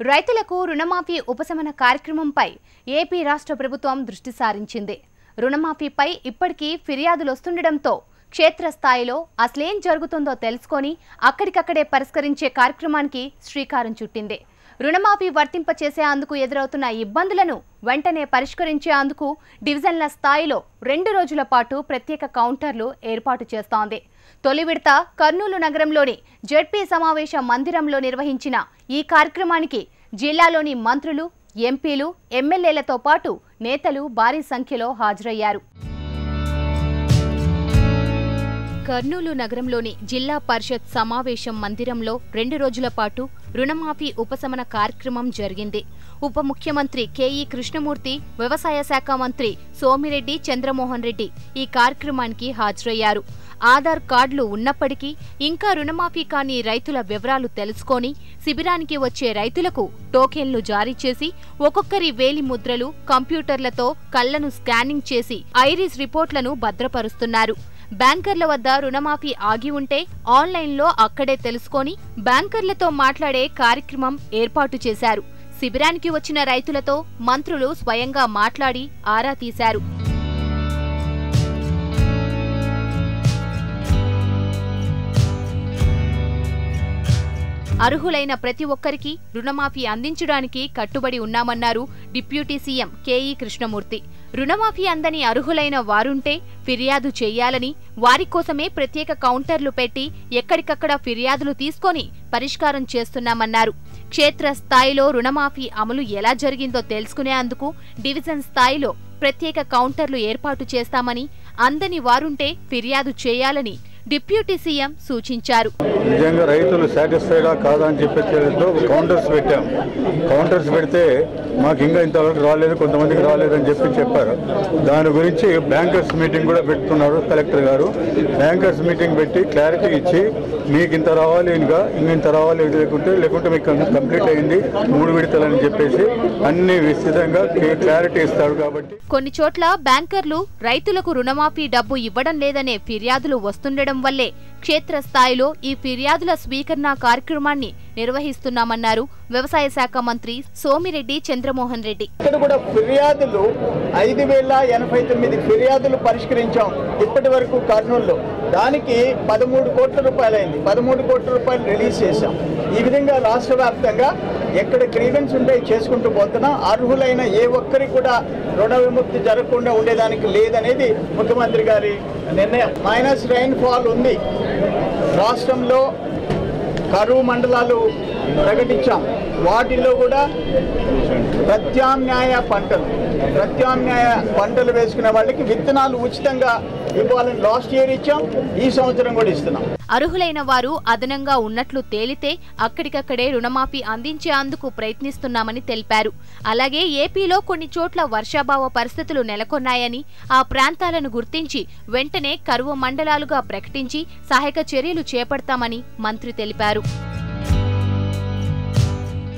రైతులకు రుణమాఫీ ఉపశమన కార్యక్రమంపై ఏపీ రాష్ట్ర ప్రభుత్వం దృష్టి సారించింది. రుణమాఫీపై ఇప్పటికీ ఫిర్యాదులు వస్తుండటంతో క్షేత్రస్థాయిలో అసలేం జరుగుతుందో తెలుసుకొని అక్కడికక్కడే పరిష్కరించే కార్యక్రమానికి శ్రీకారం చుట్టింది. రుణమాఫీ వర్తింపచేసేందుకు ఎదురవుతున్న ఇబ్బందులను వెంటనే పరిష్కరించే అందుకు డివిజన్ల స్థాయిలో రెండు రోజుల పాటు ప్రత్యేక కౌంటర్లు ఏర్పాటు చేస్తోంది. తొలి విడత కర్నూలు నగరంలోని జెడ్పీ సమావేశ మందిరంలో నిర్వహించిన ఈ కార్యక్రమానికి జిల్లాలోని మంత్రులు ఎంపీలు ఎమ్మెల్యేలతో పాటు నేతలు భారీ సంఖ్యలో హాజరయ్యారు. కర్నూలు నగరంలోని జిల్లా పరిషత్ సమావేశం మందిరంలో రెండు రోజుల పాటు రుణమాఫీ ఉపశమన కార్యక్రమం జరిగింది. ఉప ముఖ్యమంత్రి కెఈ కృష్ణమూర్తి వ్యవసాయ శాఖ మంత్రి సోమిరెడ్డి చంద్రమోహన్ రెడ్డి ఈ కార్యక్రమానికి హాజరయ్యారు. ఆధార్ కార్డులు ఉన్నప్పటికీ ఇంకా రుణమాఫీ కాని రైతుల వివరాలు తెలుసుకొని శిబిరానికి వచ్చే రైతులకు టోకెన్లు జారీ చేసి ఒక్కొక్కరి వేలి ముద్రలు కంప్యూటర్లతో కళ్ళను స్కానింగ్ చేసి ఐరిస్ రిపోర్ట్లను భద్రపరుస్తున్నారు. బ్యాంకర్ల వద్ద రుణమాఫీ ఆగి ఉంటే ఆన్లైన్లో అక్కడే తెలుసుకొని బ్యాంకర్లతో మాట్లాడే కార్యక్రమం ఏర్పాటు చేశారు. శిబిరానికి వచ్చిన రైతులతో మంత్రులు స్వయంగా మాట్లాడి ఆరా తీశారు. అర్హులైన ప్రతి ఒక్కరికి రుణమాఫీ అందించడానికి కట్టుబడి ఉన్నామన్నారు డిప్యూటీ సీఎం కేఈ కృష్ణమూర్తి. రుణమాఫీ అందని అర్హులైన వారుంటే ఫిర్యాదు చేయాలని వారి కోసమే ప్రత్యేక కౌంటర్లు పెట్టి ఎక్కడికక్కడ ఫిర్యాదులు తీసుకొని పరిష్కారం చేస్తున్నామన్నారు. క్షేత్రస్థాయిలో రుణమాఫీ అమలు ఎలా జరిగిందో తెలుసుకునేందుకు డివిజన్ స్థాయిలో ప్రత్యేక కౌంటర్లు ఏర్పాటు చేస్తామని అందని వారుంటే ఫిర్యాదు చేయాలని డిప్యూటీ సీఎం సూచించారు. నిజంగా రైతులు సాటిస్ఫైడా కాదా అని చెప్పేతో కౌంటర్స్ పెట్టాం. కౌంటర్స్ పెడితే మాకు ఇంకా ఇంతవరకు రాలేదు కొంతమందికి రాలేదని చెప్పి చెప్పారు. దాని గురించి బ్యాంకర్స్ మీటింగ్ కూడా పెడుతున్నారు కలెక్టర్ గారు. బ్యాంకర్స్ మీటింగ్ పెట్టి క్లారిటీ ఇచ్చి మీకు ఇంత రావాలి ఇంకా ఇంత రావాలి లేకుంటే లేకుంటే మీకు కంప్లీట్ అయింది మూడు విడతలని చెప్పేసి అన్ని విస్తృతంగా క్లారిటీ ఇస్తాడు కాబట్టి. కొన్ని చోట్ల బ్యాంకర్లు రైతులకు రుణమాఫీ డబ్బు ఇవ్వడం లేదనే ఫిర్యాదులు వస్తుండడం వల్లే క్షేత్రస్థాయిలో ఈ ఫిర్యాదుల స్వీకరణ కార్యక్రమాన్ని నిర్వహిస్తున్నామన్నారు వ్యవసాయ శాఖ మంత్రి సోమిరెడ్డి చంద్రమోహన్ రెడ్డి. ఇక్కడ కూడా ఫిర్యాదులు ఐదు వేల ఎనభై తొమ్మిది ఫిర్యాదులు పరిష్కరించాం ఇప్పటి వరకు కర్నూలులో. దానికి పదమూడు కోట్ల రూపాయలైంది. పదమూడు కోట్ల రూపాయలు రిలీజ్ చేశాం. ఈ విధంగా రాష్ట్ర వ్యాప్తంగా ఎక్కడ గ్రీవెన్స్ ఉంటే చేసుకుంటూ పోతున్నా. అర్హులైన ఏ ఒక్కరికి కూడా రుణ విముక్తి జరగకుండా ఉండేదానికి లేదనేది ముఖ్యమంత్రి గారి నిర్ణయం. మైనస్ రైన్ ఫాల్ ఉంది. రాష్ట్రంలో కరువు మండలాలు ప్రకటించాం. వాటిల్లో కూడా ప్రత్యామ్నాయ పంటలు ప్రత్యామ్నాయ పంటలు వేసుకునే వాళ్ళకి విత్తనాలు ఉచితంగా ఇవ్వాలని లాస్ట్ ఇయర్ ఇచ్చాం ఈ సంవత్సరం కూడా ఇస్తున్నాం. అర్హులైన వారు అదనంగా ఉన్నట్లు తేలితే అక్కడికక్కడే రుణమాఫీ అందించేందుకు ప్రయత్నిస్తున్నామని తెలిపారు. అలాగే ఏపీలో కొన్ని చోట్ల వర్షాభావ పరిస్థితులు నెలకొన్నాయని ఆ ప్రాంతాలను గుర్తించి వెంటనే కరువు మండలాలుగా ప్రకటించి సహాయక చర్యలు చేపడతామని మంత్రి తెలిపారు.